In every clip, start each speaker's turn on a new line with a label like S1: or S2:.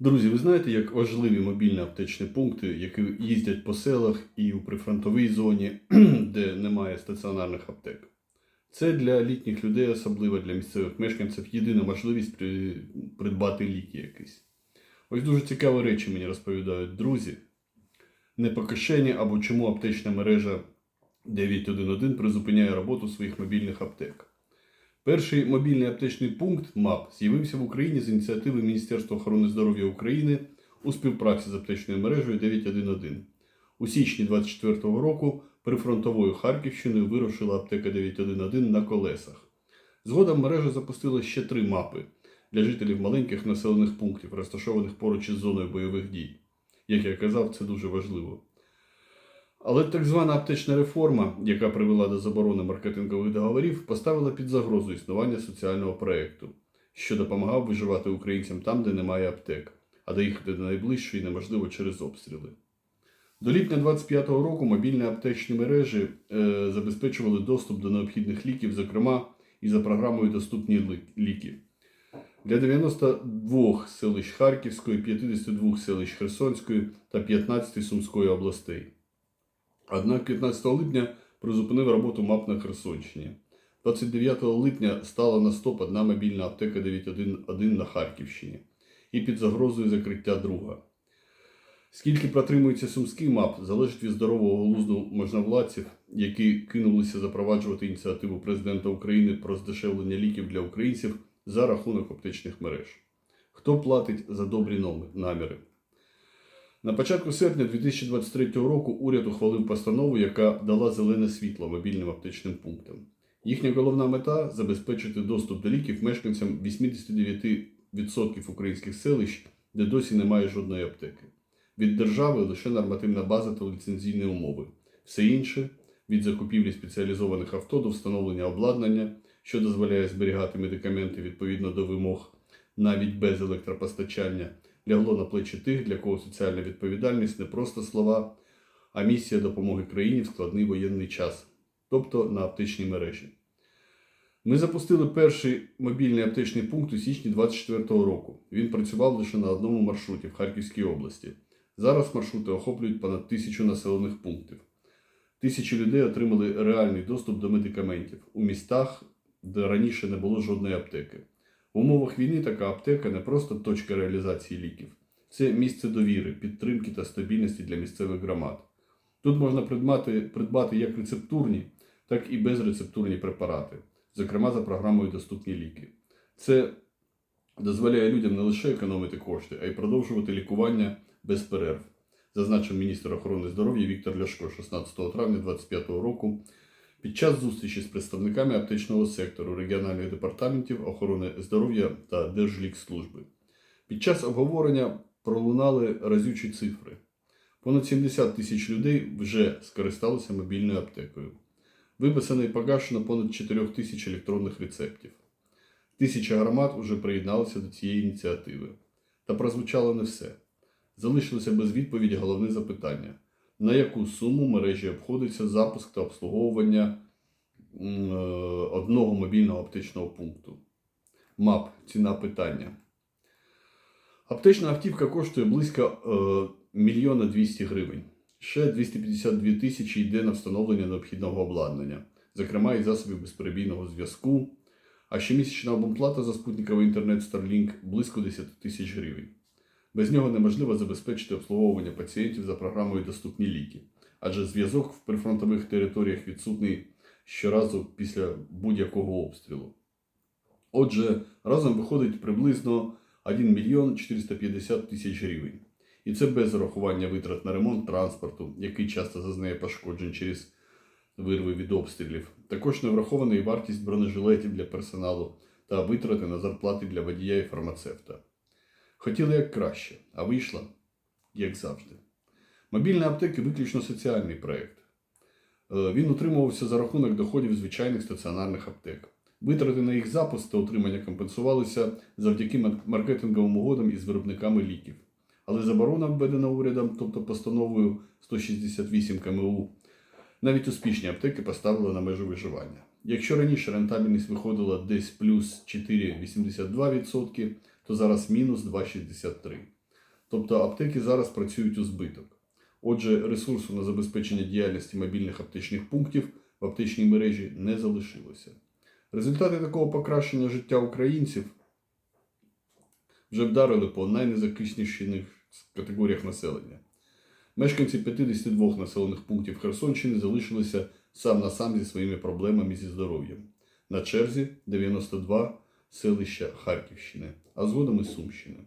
S1: Друзі, ви знаєте, як важливі мобільні аптечні пункти, які їздять по селах і у прифронтовій зоні, де немає стаціонарних аптек. Це для літніх людей, особливо для місцевих мешканців, єдина можливість при- придбати ліки якісь. Ось дуже цікаві речі мені розповідають друзі. Не по кишені або чому аптечна мережа 911 призупиняє роботу своїх мобільних аптек. Перший мобільний аптечний пункт МАП з'явився в Україні з ініціативи Міністерства охорони здоров'я України у співпраці з аптечною мережею 911. У січні 2024 року прифронтовою Харківщиною вирушила аптека 911 на колесах. Згодом мережа запустила ще три мапи для жителів маленьких населених пунктів, розташованих поруч із зоною бойових дій. Як я казав, це дуже важливо. Але так звана аптечна реформа, яка привела до заборони маркетингових договорів, поставила під загрозу існування соціального проєкту, що допомагав виживати українцям там, де немає аптек, а доїхати до найближчої неможливо через обстріли. До липня 25-го року мобільні аптечні мережі е, забезпечували доступ до необхідних ліків, зокрема і за програмою Доступні ліки. Для 92 селищ Харківської, 52 селищ Херсонської та 15 Сумської областей. Однак 15 липня призупинив роботу МАП на Херсонщині. 29 липня стала на стоп одна мобільна аптека 911 на Харківщині і під загрозою закриття друга. Скільки протримується сумський МАП, залежить від здорового глузду можновладців, які кинулися запроваджувати ініціативу президента України про здешевлення ліків для українців за рахунок аптечних мереж. Хто платить за добрі наміри? На початку серпня 2023 року уряд ухвалив постанову, яка дала зелене світло мобільним аптечним пунктам. Їхня головна мета забезпечити доступ до ліків мешканцям 89% українських селищ, де досі немає жодної аптеки. Від держави лише нормативна база та ліцензійні умови. Все інше від закупівлі спеціалізованих авто до встановлення обладнання, що дозволяє зберігати медикаменти відповідно до вимог, навіть без електропостачання, лягло на плечі тих, для кого соціальна відповідальність не просто слова, а місія допомоги країні в складний воєнний час, тобто на аптечній мережі. Ми запустили перший мобільний аптечний пункт у січні 2024 року. Він працював лише на одному маршруті в Харківській області. Зараз маршрути охоплюють понад тисячу населених пунктів. Тисячі людей отримали реальний доступ до медикаментів у містах, де раніше не було жодної аптеки. В умовах війни така аптека не просто точка реалізації ліків, це місце довіри, підтримки та стабільності для місцевих громад. Тут можна придбати, придбати як рецептурні, так і безрецептурні препарати, зокрема за програмою Доступні ліки. Це дозволяє людям не лише економити кошти, а й продовжувати лікування без перерв, зазначив міністр охорони здоров'я Віктор Ляшко 16 травня 2025 року під час зустрічі з представниками аптечного сектору регіональних департаментів охорони здоров'я та Держлікслужби. Під час обговорення пролунали разючі цифри. Понад 70 тисяч людей вже скористалися мобільною аптекою. Виписано і погашено понад 4 тисяч електронних рецептів. Тисяча громад уже приєдналися до цієї ініціативи. Та прозвучало не все. Залишилося без відповіді головне запитання: на яку суму мережі обходиться запуск та обслуговування е, одного мобільного аптечного пункту? МАП ціна питання. Аптечна автівка коштує близько е, мільйона 200 гривень. Ще 252 тисячі йде на встановлення необхідного обладнання, зокрема і засобів безперебійного зв'язку. А щомісячна абонплата за спутниковий інтернет Starlink близько 10 тисяч гривень. Без нього неможливо забезпечити обслуговування пацієнтів за програмою Доступні ліки, адже зв'язок в прифронтових територіях відсутний щоразу після будь-якого обстрілу. Отже, разом виходить приблизно 1 мільйон 450 тисяч гривень. І це без урахування витрат на ремонт транспорту, який часто зазнає пошкоджень через вирви від обстрілів. Також не врахована і вартість бронежилетів для персоналу та витрати на зарплати для водія і фармацевта. Хотіли як краще, а вийшло як завжди. Мобільні аптеки виключно соціальний проєкт. Е, Він утримувався за рахунок доходів звичайних стаціонарних аптек. Витрати на їх запуск та утримання компенсувалися завдяки маркетинговим угодам із виробниками ліків. Але заборона, введена урядом, тобто постановою 168 КМУ, навіть успішні аптеки поставили на межу виживання. Якщо раніше рентабельність виходила десь плюс 4,82%, то зараз мінус 2,63%. Тобто аптеки зараз працюють у збиток. Отже, ресурсу на забезпечення діяльності мобільних аптечних пунктів в аптечній мережі не залишилося. Результати такого покращення життя українців вже вдарили по найнезахисніших категоріях населення. Мешканці 52 населених пунктів Херсонщини залишилися сам на сам зі своїми проблемами зі здоров'ям. На черзі 92 селища Харківщини, а згодом і Сумщини.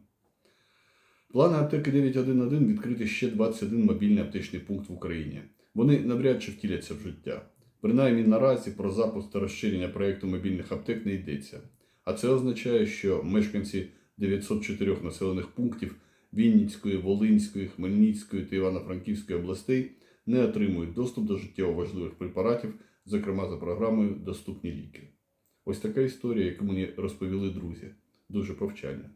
S1: Плани аптеки 911 відкрити ще 21 мобільний аптечний пункт в Україні. Вони навряд чи втіляться в життя. Принаймні наразі про запуск та розширення проєкту мобільних аптек не йдеться. А це означає, що мешканці 904 населених пунктів Вінницької, Волинської, Хмельницької та Івано-Франківської областей не отримують доступ до життєво важливих препаратів, зокрема за програмою Доступні ліки. Ось така історія, яку мені розповіли друзі. Дуже повчальна.